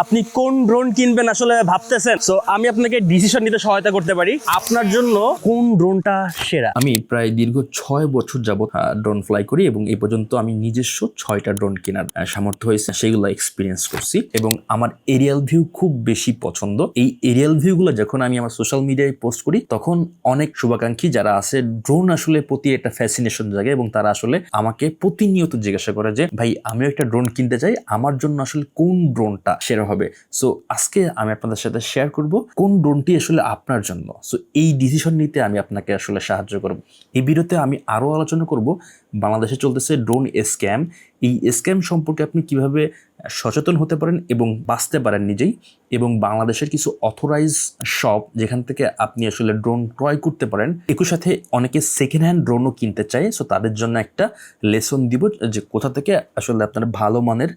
আপনি কোন ড্রোন কিনবেন আসলে ভাবতেছেন? সো আমি আপনাকে ডিসিশন নিতে সহায়তা করতে পারি। আপনার জন্য কোন ড্রোনটা সেরা? আমি প্রায় দীর্ঘ ছয় বছর যাবৎ ড্রোন ফ্লাই করি এবং এই পর্যন্ত আমি নিজস্ব ছয়টা ড্রোন কেনার সামর্থ্য হয়েছে। সেগুলো এক্সপিরিয়েন্স করছি এবং আমার এরিয়াল ভিউ খুব বেশি পছন্দ। এই এরিয়াল ভিউগুলো যখন আমি আমার সোশ্যাল মিডিয়ায় পোস্ট করি, তখন অনেক শুভাকাঙ্ক্ষী যারা আছে ড্রোন আসলে প্রতি একটা ফ্যাসিনেশন জাগে এবং তারা আসলে আমাকে প্রতিনিয়ত জিজ্ঞাসা করে যে, ভাই, আমিও একটা ড্রোন কিনতে চাই। আমার জন্য আসলে কোন ড্রোনটা সেরা হবে। সো আজকে আমি আপনাদের সাথে শেয়ার করব কোন ড্রোনটি আসলে আপনার জন্য। সো এই ডিসিশন নিতে আমি আপনাকে আসলে সাহায্য করব। এই ভিডিওতে আমি আরও আলোচনা করব। বাংলাদেশে চলতেছে ড্রোন স্ক্যাম এই স্ক্যাম সম্পর্কে আপনি কীভাবে সচেতন হতে পারেন এবং বাঁচতে পারেন নিজেই এবং বাংলাদেশের কিছু অথরাইজ শপ যেখান থেকে আপনি আসলে ড্রোন ক্রয় করতে পারেন। একই সাথে অনেকে সেকেন্ড হ্যান্ড ড্রোনও কিনতে চায় সো তাদের জন্য একটা লেসন দিব যে কোথা থেকে আসলে আপনারা ভালো মানের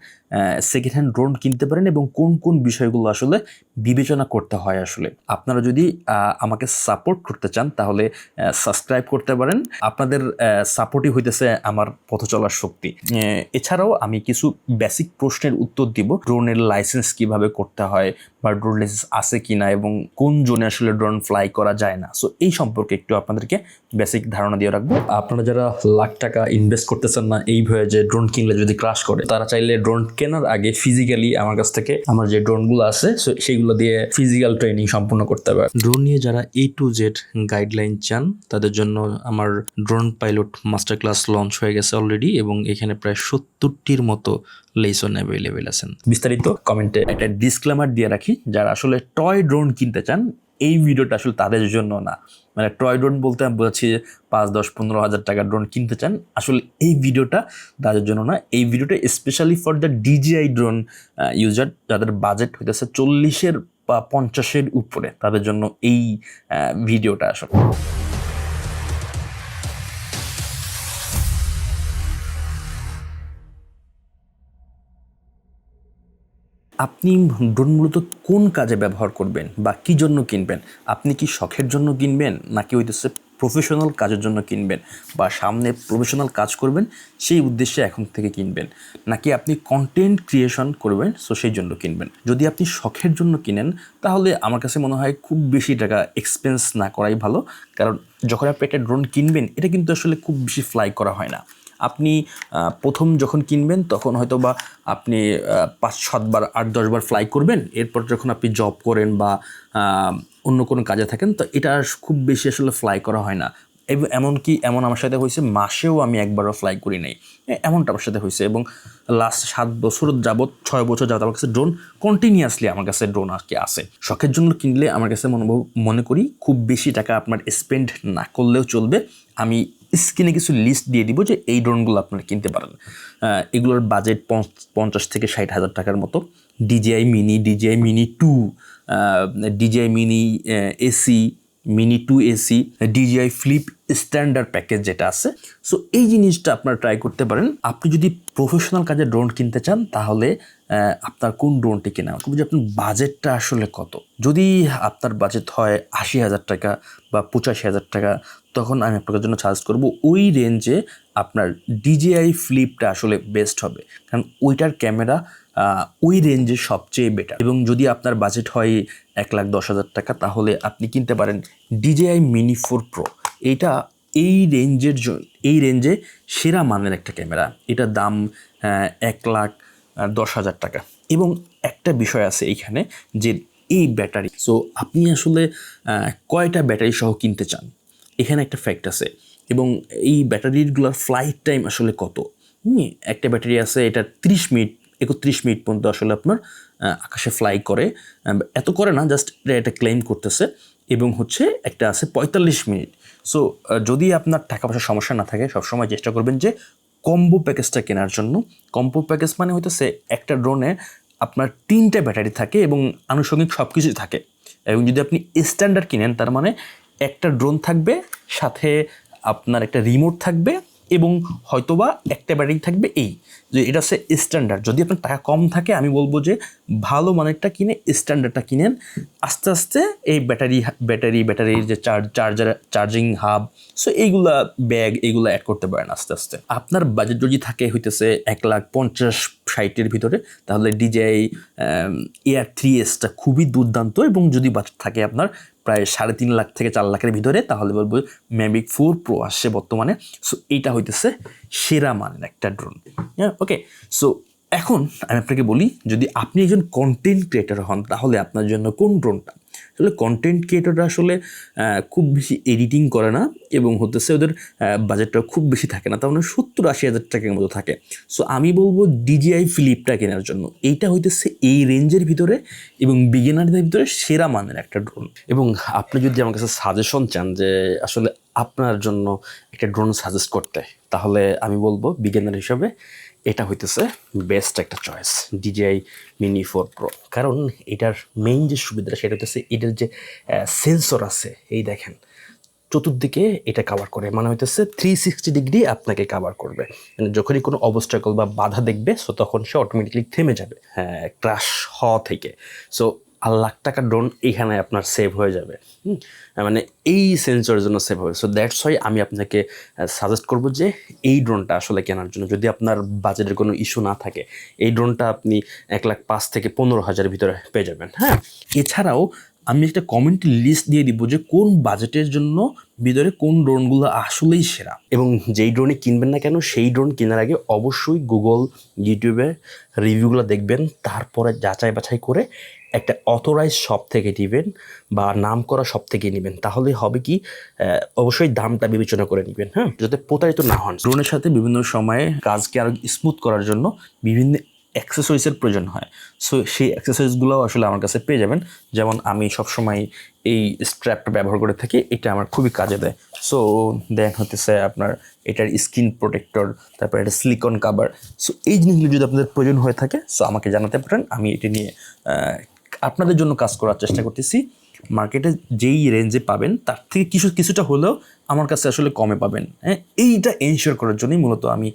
সেকেন্ড হ্যান্ড ড্রোন কিনতে পারেন এবং কোন কোন বিষয়গুলো আসলে বিবেচনা করতে হয় আসলে। আপনারা যদি আমাকে সাপোর্ট করতে চান, তাহলে সাবস্ক্রাইব করতে পারেন। আপনাদের সাপোর্টই হইতেছে আমার পথ চলার শক্তি। এছাড়াও আমি কিছু বেসিক প্রশ্নের উত্তর দিব। ড্রোনের লাইসেন্স কীভাবে করতে হয় বা ড্রোন লাইসেন্স আছে কিনা এবং কোন জোনে আসলে ড্রোন ফ্লাই করা যায় না। সো এই সম্পর্কে একটু আপনাদেরকে বেসিক ধারণা দিয়ে রাখব। আপনারা যারা লাখ টাকা ইনভেস্ট করতেছেন না, এই ভয়ে যে ড্রোন কিনলে যদি ক্রাশ করে, তারা চাইলে ড্রোন কেনার আগে ফিজিক্যালি আমার কাছ থেকে আমার যে ড্রোনগুলো আছে সেইগুলো দিয়ে ফিজিক্যাল ট্রেনিং সম্পূর্ণ করতে পারে ড্রোন নিয়ে যারা এ টু জেড গাইডলাইন চান, তাদের জন্য আমার drone pilot master class launch হয়ে গেছে অলরেডি এবং এখানে প্রায় সত্তরটির মতো লেসন অ্যাভেলেবেল আছেন। বিস্তারিত কমেন্টে একটা ডিসক্লেমার দিয়ে রাখি যারা আসলে টয় ড্রোন কিনতে চান, এই ভিডিওটা আসলে তাদের জন্য না। মানে টয় ড্রোন বলতে আমি বলছি যে পাঁচ, দশ, পনেরো হাজার টাকা ড্রোন কিনতে চান, আসলে এই ভিডিওটা তাদের জন্য না। এই ভিডিওটা specially for the DJI drone user যাদের বাজেট হইতেছে চল্লিশের বা পঞ্চাশের উপরে, তাদের জন্য এই ভিডিওটা আসলে। আপনি ড্রোন মূলত কোন কাজে ব্যবহার করবেন বা কি জন্য কিনবেন? আপনি কি শখের জন্য কিনবেন নাকি ওই হইতেছে প্রফেশনাল কাজের জন্য কিনবেন বা সামনে প্রফেশনাল কাজ করবেন, সেই উদ্দেশ্যে এখন থেকে কিনবেন? নাকি আপনি কন্টেন্ট ক্রিয়েশন করবেন সো সেই জন্য কিনবেন? যদি আপনি শখের জন্য কিনেন, তাহলে আমার কাছে মনে হয় খুব বেশি টাকা এক্সপেন্স না করাই ভালো। কারণ যখন আপনি একটা ড্রোন কিনবেন, এটা কিন্তু আসলে খুব বেশি ফ্লাই করা হয় না। আপনি প্রথম যখন কিনবেন তখন হয়তো বা আপনি পাঁচ সাতবার আট দশবার ফ্লাই করবেন। এরপর যখন আপনি জব করেন বা অন্য কোনো কাজে থাকেন, তো এটা খুব বেশি আসলে ফ্লাই করা হয় না। এমনকি এমন আমার সাথে হয়েছে, মাসেও আমি একবারও ফ্লাই করি নাই। এমনটা আমার সাথে হয়েছে এবং লাস্ট সাত বছর যাবৎ, ছয় বছর যাবত আমার কাছে ড্রোন কন্টিনিউয়াসলি আমার কাছে ড্রোন আর কি আছে। শখের জন্য কিনলে আমার কাছে মনে করি খুব বেশি টাকা আপনার স্পেন্ড না করলেও চলবে। আমি স্ক্রিনে কিছু লিস্ট দিয়ে দিব যে এই ড্রোনগুলো আপনারা কিনতে পারেন। এগুলোর বাজেট পঞ্চাশ থেকে ষাট হাজার টাকার মতো। DJI mini DJI mini two DJI mini SE mini two SE DJI flip standard package যেটা আছে। সো এই জিনিসটা আপনারা ট্রাই করতে পারেন। আপনি যদি প্রফেশনাল কাজে ড্রোন কিনতে চান, তাহলে আপনার কোন ড্রোনটি কেনা? উচিত? যে আপনার বাজেটটা আসলে কত? যদি আপনার বাজেট হয় আশি হাজার টাকা বা পঁচাশি হাজার টাকা, তখন আমি আপনাদের জন্য সাজেস্ট করব ওই রেঞ্জে আপনার ডিজিআই ফ্লিপটা আসলে বেস্ট হবে। কারণ ওইটার ক্যামেরা ওই রেঞ্জে সবচেয়ে বেটার এবং যদি আপনার বাজেট হয় এক লাখ দশ হাজার টাকা, তাহলে আপনি কিনতে পারেন ডিজেআই মিনি ফোর প্রো এইটা এই রেঞ্জের জন্য এই রেঞ্জে সেরা মানের একটা ক্যামেরা এটার দাম এক লাখ দশ হাজার টাকা। এবং একটা বিষয় আছে এইখানে যে এই ব্যাটারি সো আপনি আসলে কয়টা ব্যাটারি সহ কিনতে চান? এখানে একটা ফ্যাক্ট আছে। এবং এই ব্যাটারিগুলোর ফ্লাইট টাইম আসলে কত? একটা ব্যাটারি আছে, এটা ত্রিশ মিনিট একত্রিশ মিনিট পর্যন্ত আসলে আপনার আকাশে ফ্লাই করে। এত করে না জাস্ট এটা ক্লেম করতেছে এবং হচ্ছে একটা আছে পঁয়তাল্লিশ মিনিট। সো যদি আপনার টাকা পয়সার সমস্যা না থাকে, সবসময় চেষ্টা করবেন যে কম্বো প্যাকেজটা কেনার জন্য। কম্বো প্যাকেজ মানে হইতেছে একটা ড্রোনে আপনার তিনটে ব্যাটারি থাকে এবং আনুষঙ্গিক সব কিছুই থাকে। এবং যদি আপনি স্ট্যান্ডার্ড কিনেন, তার মানে একটা ড্রোন থাকবে, সাথে আপনার একটা রিমোট থাকবে এবং হয়তোবা একটা ব্যাটারি থাকবে এই, যে এটা হচ্ছে স্ট্যান্ডার্ড যদি আপনার টাকা কম থাকে, আমি বলব যে ভালো মানেরটা কিনে স্ট্যান্ডার্ডটা কিনেন। আস্তে আস্তে এই ব্যাটারি ব্যাটারি, ব্যাটারির যে charge charger, charging hub so এইগুলা ব্যাগ এইগুলো অ্যাড করতে পারেন আস্তে আস্তে। আপনার বাজেট যদি থাকে হইতেছে এক লাখ পঞ্চাশ ষাটের ভিতরে, তাহলে ডিজিআই এয়ার থ্রি এসটা খুবই দুর্দান্ত এবং যদি বাজেট থাকে আপনার প্রায় সাড়ে তিন লাখ থেকে চার লাখের ভিতরে, তাহলে বলব ম্যাভিক ফোর প্রো আসছে বর্তমানে। সো এইটা হইতেছে সেরা মানের একটা ড্রোন হ্যাঁ ওকে সো এখন আমি আপনাকে বলি, যদি আপনি একজন কন্টেন্ট ক্রিয়েটার হন, তাহলে আপনার জন্য কোন ড্রোনটা আসলে কন্টেন্ট ক্রিয়েটররা আসলে খুব বেশি এডিটিং করে না এবং হতেছে ওদের বাজেটটা খুব বেশি থাকে না। তার মানে সত্তর আশি হাজার টাকার মতো থাকে। সো আমি বলব ডিজিআই ফিলিপটা কেনার জন্য। এইটা হইতেছে এই রেঞ্জের ভিতরে এবং বিগিনারদের ভিতরে সেরা মানের একটা ড্রোন এবং আপনি যদি আমার কাছে সাজেশন চান যে আসলে আপনার জন্য একটা ড্রোন সাজেস্ট করতে, তাহলে আমি বলব বিজ্ঞানের হিসাবে এটা হইতেছে বেস্ট একটা choice DJI mini four pro কারণ এটার মেইন যে সুবিধাটা সেটা হইতেছে এটার যে সেন্সর আছে, এই দেখেন, চতুর্দিকে এটা কাভার করে। মানে হইতেছে থ্রি সিক্সটি ডিগ্রি আপনাকে কাভার করবে। মানে যখনই কোনো অবস্ট্রাকল বা বাধা দেখবে সো তখন সে অটোমেটিকলি থেমে যাবে হ্যাঁ ক্রাশ হওয়া থেকে। সো আর লাখ টাকা ড্রোন এইখানে আপনার সেভ হয়ে যাবে। মানে এই সেন্সরের জন্য সেভ হবে। সো দ্যাটস ওয়াই আমি আপনাকে সাজেস্ট করব যে এই ড্রোনটা আসলে কেনার জন্য। যদি আপনার বাজেটের কোনো ইস্যু না থাকে, এই ড্রোনটা আপনি এক লাখ পাঁচ থেকে পনেরো হাজারের ভিতরে পেয়ে যাবেন। হ্যাঁ? এছাড়াও আমি একটা কমেন্ট লিস্ট দিয়ে দিব যে কোন বাজেটের জন্য ভিতরে কোন ড্রোনগুলো আসলেই সেরা। এবং যেই ড্রোনই কিনবেন না কেন, সেই ড্রোন কেনার আগে অবশ্যই গুগল ইউটিউবে রিভিউগুলো দেখবেন। তারপরে যাচাই বাছাই করে একটা অথরাইজ শপ থেকে নেবেন বা নাম করা শপ থেকে নেবেন, তাহলে হবে কি অবশ্যই দামটা বিবেচনা করে নেবেন হ্যাঁ? যাতে প্রতারিত না হন। ড্রোনের সাথে বিভিন্ন সময়ে কাজকে আরও স্মুথ করার জন্য বিভিন্ন অ্যাক্সেসরিজের প্রয়োজন হয়। সো সেই অ্যাক্সেসরিজগুলোও আসলে আমার কাছে পেয়ে যাবেন। যেমন আমি সবসময় এই স্ট্র্যাপটা ব্যবহার করে থাকি, এটা আমার খুবই কাজে দেয়। সো দেন হতেছে আপনার এটার স্কিন প্রোটেক্টর তারপর এটা সিলিকন কাভার সো এই জিনিসগুলো যদি আপনাদের প্রয়োজন হয়ে থাকে সো আমাকে জানাতে পারেন, আমি এটি নিয়ে আপনাদের জন্য কাজ করার চেষ্টা করতেছি। মার্কেটে যেই রেঞ্জে পাবেন, তার থেকে কিছু, কিছুটা হলেও আমার কাছে আসলে কমে পাবেন। হ্যাঁ এইটা এনশিওর করার জন্যই মূলত আমি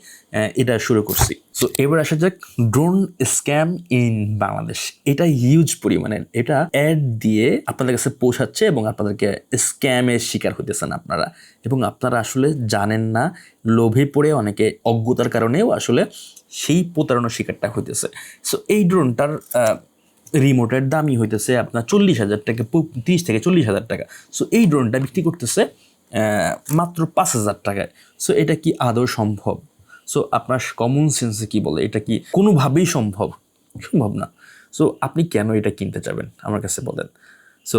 এটা শুরু করছি। সো এবার আসা যাক ড্রোন স্ক্যাম ইন বাংলাদেশ এটা হিউজ পরিমাণের। এটা অ্যাড দিয়ে আপনাদের কাছে পৌঁছাচ্ছে এবং আপনাদেরকে স্ক্যামের শিকার হইতেছেন আপনারা। এবং আপনারা আসলে জানেন না, লোভে পড়ে অনেকে অজ্ঞতার কারণেও আসলে সেই প্রতারণার শিকারটা হইতেছে। সো এই ড্রোনটার রিমোটের দামই হইতেছে আপনার চল্লিশ হাজার টাকা তিরিশ থেকে চল্লিশ হাজার টাকা। সো এই ড্রোনটা বিক্রি করতেছে মাত্র পাঁচ হাজার টাকায়। সো এটা কি আদৌ সম্ভব? সো আপনার কমন সেন্সে কি বলে? এটা কি কোনোভাবেই সম্ভব? সম্ভব না। সো আপনি কেন এটা কিনতে চাবেন? আমার কাছে বলেন। সো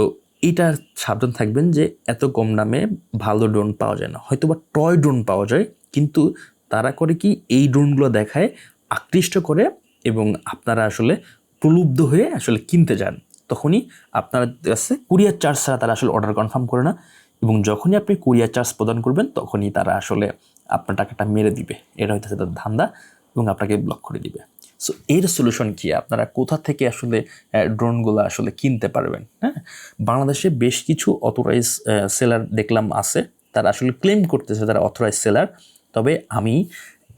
এটা সাবধান থাকবেন যে এত কম দামে ভালো ড্রোন পাওয়া যায় না। হয়তো বা টয় ড্রোন পাওয়া যায়, কিন্তু তারা করে কি এই ড্রোনগুলো দেখায় আকৃষ্ট করে এবং আপনারা আসলে প্রলুব্ধ হয়ে আসলে কিনতে যান, তখনই আপনার কাছে কুরিয়ার চার্জ ছাড়া তারা আসলে অর্ডার কনফার্ম করে না এবং যখনই আপনি কুরিয়ার চার্জ প্রদান করবেন, তখনই তারা আসলে আপনার টাকাটা মেরে দিবে। এটা হইতেছে তাদের ধান্দা এবং আপনাকে ব্লক করে দিবে। সো এর সলিউশন কি? আপনারা কোথা থেকে আসলে ড্রোনগুলো আসলে কিনতে পারবেন? হ্যাঁ? বাংলাদেশে বেশ কিছু অথরাইজ সেলার দেখলাম আছে। তারা আসলে ক্লেম করতেছে, তারা অথরাইজ সেলার তবে আমি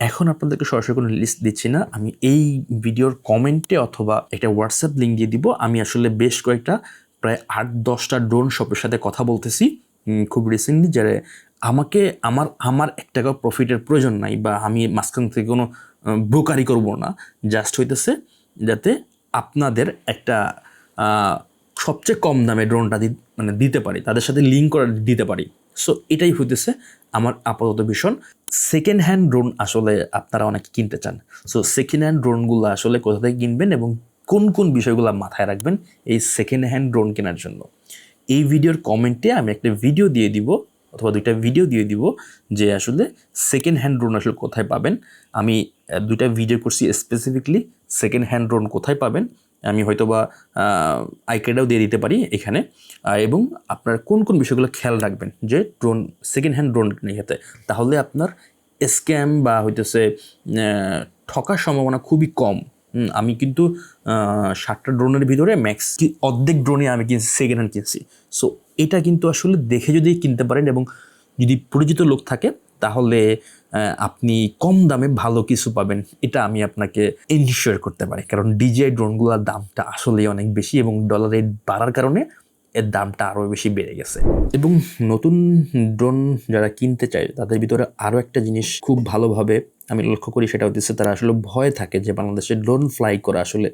এখন আপনাদেরকে সরাসরি কোনো লিস্ট দিচ্ছি না। আমি এই ভিডিওর কমেন্টে অথবা একটা হোয়াটসঅ্যাপ লিঙ্ক দিয়ে দিব। আমি আসলে বেশ কয়েকটা, প্রায় আট, দশটা ড্রোন শপের সাথে কথা বলতেছি। খুব রিসেন্টলি যারা আমাকে আমার আমার এক টাকা প্রফিটের প্রয়োজন নাই বা আমি মাঝখান থেকে কোনো ব্রোকারি করব না। জাস্ট হইতেছে যাতে আপনাদের একটা সবচেয়ে কম দামে ড্রোনটা মানে দিতে পারি, তাদের সাথে লিঙ্ক করে দিতে পারি। সো এটাই হইতেছে আমার আপাতত ভীষণ। সেকেন্ড হ্যান্ড ড্রোন আসলে আপনারা অনেকে কিনতে চান। সো সেকেন্ড হ্যান্ড ড্রোনগুলো আসলে কোথা থেকে কিনবেন এবং কোন কোন বিষয়গুলো মাথায় রাখবেন এই সেকেন্ড হ্যান্ড ড্রোন কেনার জন্য? এই ভিডিওর কমেন্টে আমি একটা ভিডিও দিয়ে দিব, অথবা দুইটা ভিডিও দিয়ে দিব, যে আসলে সেকেন্ড হ্যান্ড ড্রোন আসলে কোথায় পাবেন। আমি দুইটা ভিডিও করছি স্পেসিফিকলি সেকেন্ড হ্যান্ড ড্রোন কোথায় পাবেন আমি হয়তো বা আইকেডাও দিয়ে দিতে পারি এখানে। এবং আপনার কোন কোন বিষয়গুলো খেয়াল রাখবেন যে ড্রোন সেকেন্ড হ্যান্ড ড্রোন নিতে তাহলে আপনার স্ক্যাম বা হইতেছে ঠকার সম্ভাবনা খুবই কম। আমি কিন্তু ষাটটা ড্রোনের ভিতরে ম্যাক্স অর্ধেক ড্রোনে আমি কিনছি সেকেন্ড হ্যান্ড কিনছি। সো এটা কিন্তু আসলে দেখে যদি কিনতে পারেন এবং যদি পরিচিত লোক থাকে, তাহলে আপনি কম দামে ভালো কিছু পাবেন। এটা আমি আপনাকে ইনশিওর করতে পারি। কারণ ডিজিআই ড্রোনগুলোর দামটা আসলেই অনেক বেশি এবং ডলার বাড়ার কারণে এর দামটা আরও বেশি বেড়ে গেছে। এবং নতুন ড্রোন যারা কিনতে চায়, তাদের ভিতরে আরও একটা জিনিস খুব ভালোভাবে আমি লক্ষ্য করি, সেটা হচ্ছে তারা আসলে ভয় থাকে যে বাংলাদেশে ড্রোন ফ্লাই করা আসলে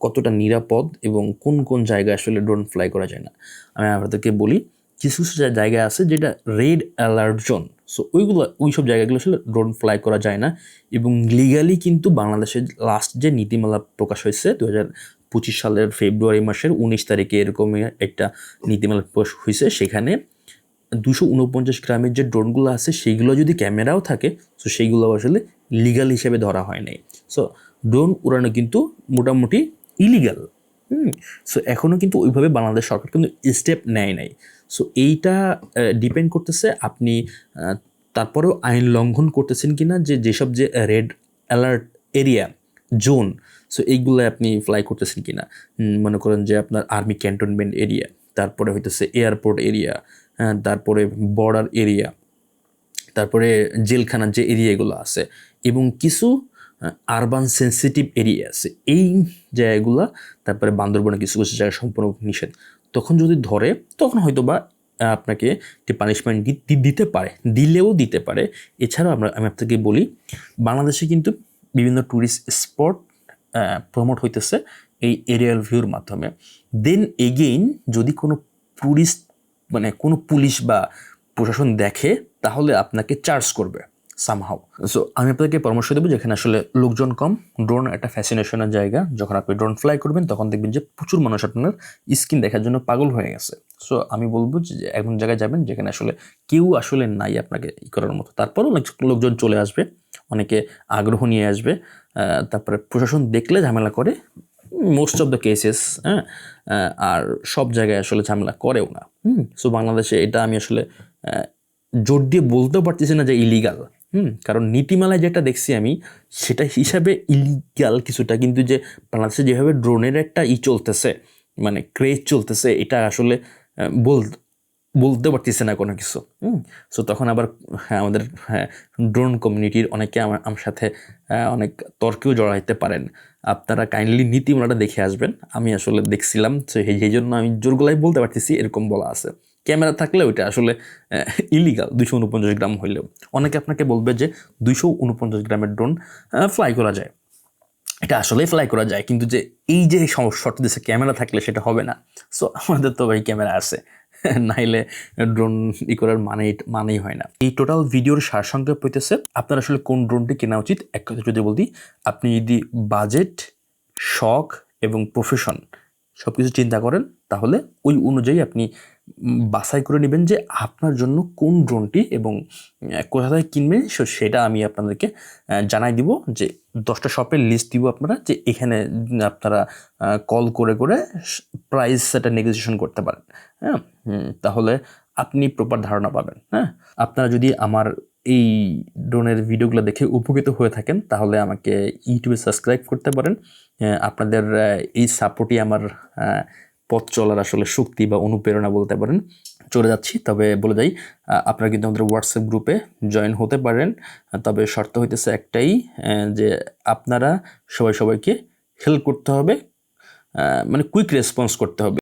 কতটা নিরাপদ এবং কোন কোন জায়গায় আসলে ড্রোন ফ্লাই করা যায় না। আমি আপনাদেরকে বলি, কিছু কিছু জায়গা আছে যেটা রেড অ্যালার্ট জোন সো ওইগুলো ওই সব জায়গাগুলো আসলে ড্রোন ফ্লাই করা যায় না এবং লিগালি কিন্তু বাংলাদেশের লাস্ট যে নীতিমালা প্রকাশ হয়েছে দু হাজার পঁচিশ সালের ফেব্রুয়ারি মাসের উনিশ তারিখে এরকম একটা নীতিমালা প্রকাশ হয়েছে। সেখানে দুশো উনপঞ্চাশ গ্রামের যে ড্রোনগুলো আছে সেইগুলো যদি ক্যামেরাও থাকে সো সেইগুলো আসলে লিগাল হিসেবে ধরা হয় নাই। সো ড্রোন উড়ানো কিন্তু মোটামুটি ইলিগাল হুম সো এখনও কিন্তু ওইভাবে বাংলাদেশ সরকার কিন্তু স্টেপ নেয় নাই। সো এইটা ডিপেন্ড করতেছে আপনি তারপরেও আইন লঙ্ঘন করতেছেন কি না যে, যেসব যে red alert area zone so এইগুলো আপনি ফ্লাই করতেছেন কি না মনে করেন যে আপনার আর্মি ক্যান্টনমেন্ট এরিয়া তারপরে হইতেছে এয়ারপোর্ট এরিয়া হ্যাঁ তারপরে বর্ডার এরিয়া তারপরে জেলখানার যে এরিয়াগুলো আছে, এবং কিছু আরবান সেন্সিটিভ এরিয়া আছে। এই জায়গাগুলো, তারপরে বান্দরবনে কিছু কিছু জায়গা সম্পূর্ণ নিষেধ। তখন যদি ধরে, তখন হয়তো বা আপনাকে একটি পানিশমেন্ট দিতে পারে, দিলেও দিতে পারে। এছাড়াও আমরা, আমি আপনাকে বলি, বাংলাদেশে কিন্তু বিভিন্ন ট্যুরিস্ট স্পট প্রমোট হইতেছে এই এরিয়াল ভিউর মাধ্যমে। দেন এগেইন যদি কোনো ট্যুরিস্ট মানে কোনো পুলিশ বা প্রশাসন দেখে, তাহলে আপনাকে চার্জ করবে। সামহাও সো আমি আপনাদেরকে পরামর্শ দেবো যেখানে আসলে লোকজন কম ড্রোন একটা ফ্যাসিনেশনের জায়গা। যখন আপনি ড্রোন ফ্লাই করবেন, তখন দেখবেন যে প্রচুর মানুষ আপনার স্কিন দেখার জন্য পাগল হয়ে গেছে। সো আমি বলব যে এমন জায়গায় যাবেন যেখানে আসলে কেউ আসলে নাই আপনাকে ই করার মতো। তারপরেও অনেক লোকজন চলে আসবে, অনেকে আগ্রহ নিয়ে আসবে তারপরে প্রশাসন দেখলে ঝামেলা করে মোস্ট অফ দ্য কেসেস হ্যাঁ আর সব জায়গায় আসলে ঝামেলা করেও না। হুম সো বাংলাদেশে এটা আমি আসলে জোর দিয়ে বলতেও পারতেছি না যে ইলিগাল হুম, কারণ নীতিমালায় যেটা দেখছি আমি, সেটা হিসাবে ইলিগাল কিছুটা, কিন্তু যে বাংলাদেশে যেভাবে ড্রোনের একটা ই চলতেছে মানে ক্রেজ চলতেছে, এটা আসলে বল, বলতে পারতেছে না কোনো কিছু, হুম। সো তখন আবার হ্যাঁ আমাদের হ্যাঁ ড্রোন কমিউনিটির অনেকে আমার আমার সাথে অনেক তর্কেও জড়াইতে পারেন। আপনারা কাইন্ডলি নীতিমালাটা দেখে আসবেন। আমি আসলে দেখছিলাম তো এই জন্য আমি জোর গলায় বলতে পারতেছি, এরকম বলা আছে। ক্যামেরা থাকলে ওইটা আসলে ইলিগাল দুইশো উনপঞ্চাশ গ্রাম হইলেও। অনেকে আপনাকে বলবে যে দুইশো উনপঞ্চাশ গ্রামের ড্রোন ফ্লাই করা যায়। এটা আসলেই ফ্লাই করা যায়, কিন্তু যে এই যে শর্ট দিচ্ছে ক্যামেরা থাকলে সেটা হবে না। সো আমাদের তো ভাই ক্যামেরা আছে, নাইলে ড্রোন ই করার মানে মানেই হয় না। এই টোটাল ভিডিওর সারসংক্ষেপ হইতেছে, আপনার আসলে কোন ড্রোনটি কেনা উচিত? এক কথা যদি বলতি আপনি যদি বাজেট শখ এবং প্রফেশন সব কিছু চিন্তা করেন, তাহলে ওই অনুযায়ী আপনি বাছাই করে নেবেন যে আপনার জন্য কোন ড্রোনটি এবং কোথা থেকে কিনবেন সেটা আমি আপনাদেরকে জানাই দিব যে দশটা শপের লিস্ট দিব আপনারা যে এখানে আপনারা কল করে করে প্রাইস সেটা নেগোসিয়েশন করতে পারেন। হ্যাঁ? তাহলে আপনি প্রপার ধারণা পাবেন। হ্যাঁ? আপনারা যদি আমার এই ড্রোনের ভিডিওগুলো দেখে উপকৃত হয়ে থাকেন, তাহলে আমাকে ইউটিউবে সাবস্ক্রাইব করতে পারেন। আপনাদের এই সাপোর্টই আমার পথ চলার আসলে শক্তি বা অনুপ্রেরণা বলতে পারেন, চলে যাচ্ছি। তবে বলে যাই আপনারা কিন্তু আমাদের হোয়াটসঅ্যাপ গ্রুপে জয়েন হতে পারেন। তবে শর্ত হইতেছে একটাই যে আপনারা সবাই সবাইকে হেল্প করতে হবে মানে কুইক রেসপন্স করতে হবে।